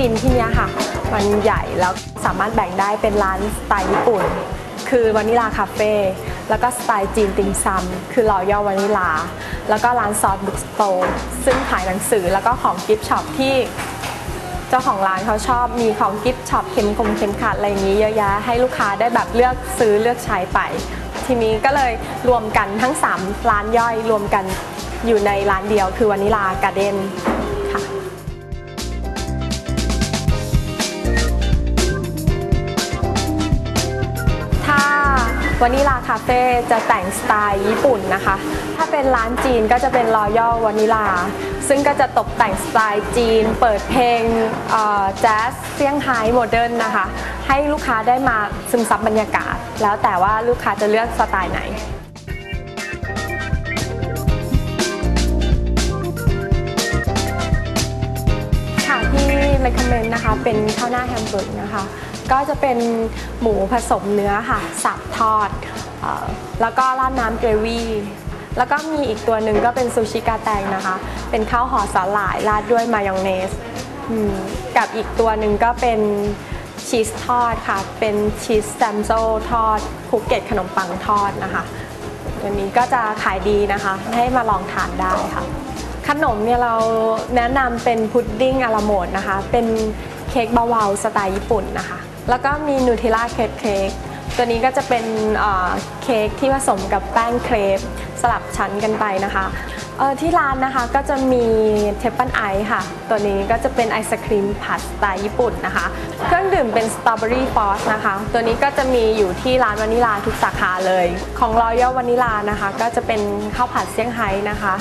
ดินที่นี้ค่ะ มันใหญ่แล้วสามารถแบ่งได้เป็นร้านสไตล์ญี่ปุ่น คือวานิลาคาเฟ่แล้วก็สไตล์จีนติมซัมคือรอยัลวานิลา แล้วก็ร้านซอสบุ๊กสโตร์ซึ่งขายหนังสือแล้วก็ของกิฟต์ช็อปที่เจ้าของร้านเขาชอบมีของกิฟต์ช็อปเข็มคมเข็มขัดอะไรอย่างนี้เยอะแยะให้ลูกค้าได้แบบเลือกซื้อเลือกใช้ไป ทีนี้ก็เลยรวมกันทั้ง 3 ร้านย่อยรวมกันอยู่ในร้านเดียวคือวานิลาการ์เด้นค่ะ วานิลาคาเฟ่จะแต่งสไตล์ญี่ปุ่นนะคะ ถ้าเป็นร้านจีนก็จะเป็นรอยัลวานิลา ซึ่งก็จะตกแต่งสไตล์จีน เปิดเพลงแจ๊สเซี่ยงไฮ้โมเดิร์นนะคะ ให้ลูกค้าได้มาซึมซับบรรยากาศ แล้วแต่ว่าลูกค้าจะเลือกสไตล์ไหน recommend นะคะ เป็นข้าวหน้าแฮมเบอร์กนะคะ ก็จะเป็นหมูผสมเนื้อค่ะ สับทอดออแล้วก็ราดน้ำเกรวี่แล้วก็มีอีกตัวหนึ่งก็เป็นซูชิกาแตงนะคะ เป็นข้าวห่อสาหร่ายราดด้วยมายองเนส กับอีกตัวหนึ่งก็เป็นชีสทอดค่ะ เป็นชีสแซมโซทอดภูเก็ตขนมปังทอดนะคะ ตัวนี้ก็จะขายดีนะคะ ให้มาลองทานได้ค่ะ ขนมเนี่ยเราแนะนำเป็นพุดดิ้งอาราโมดนะคะ เป็นเค้กเบาๆสไตล์ญี่ปุ่นนะคะ แล้วก็มีนูเทลล่าเค้กเค้กตัวนี้ก็จะเป็นเค้กที่ผสมกับแป้งเครปสลับชั้นกันไปนะคะที่ร้านนะคะก็จะมีเทปปันไอค่ะ ตัวนี้ก็จะเป็นไอศครีมผัดสไตล์ญี่ปุ่นนะคะ เครื่องดื่มเป็นสตรอเบอรี่ฟอสนะคะ ตัวนี้ก็จะมีอยู่ที่ร้านวานิลาทุกสาขาเลย ของรอยัลวานิลานะคะ ก็จะเป็นข้าวผัดเซี่ยงไฮ้นะคะ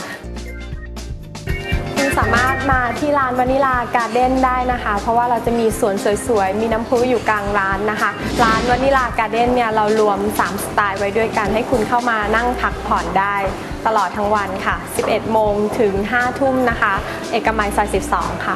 สามารถมาที่ร้านวานิลาการ์เด้นได้นะคะ เพราะว่าเราจะมีสวนสวยๆ มีน้ำพุอยู่กลางร้านนะคะ ร้านวานิลาการ์เด้นเนี่ยเรารวม 3 สไตล์ไว้ด้วยกันให้คุณเข้ามานั่งพักผ่อนได้ตลอดทั้งวันค่ะ 11 โมงถึง 5 ทุ่มนะคะ เอกมัยซอย 12 ค่ะ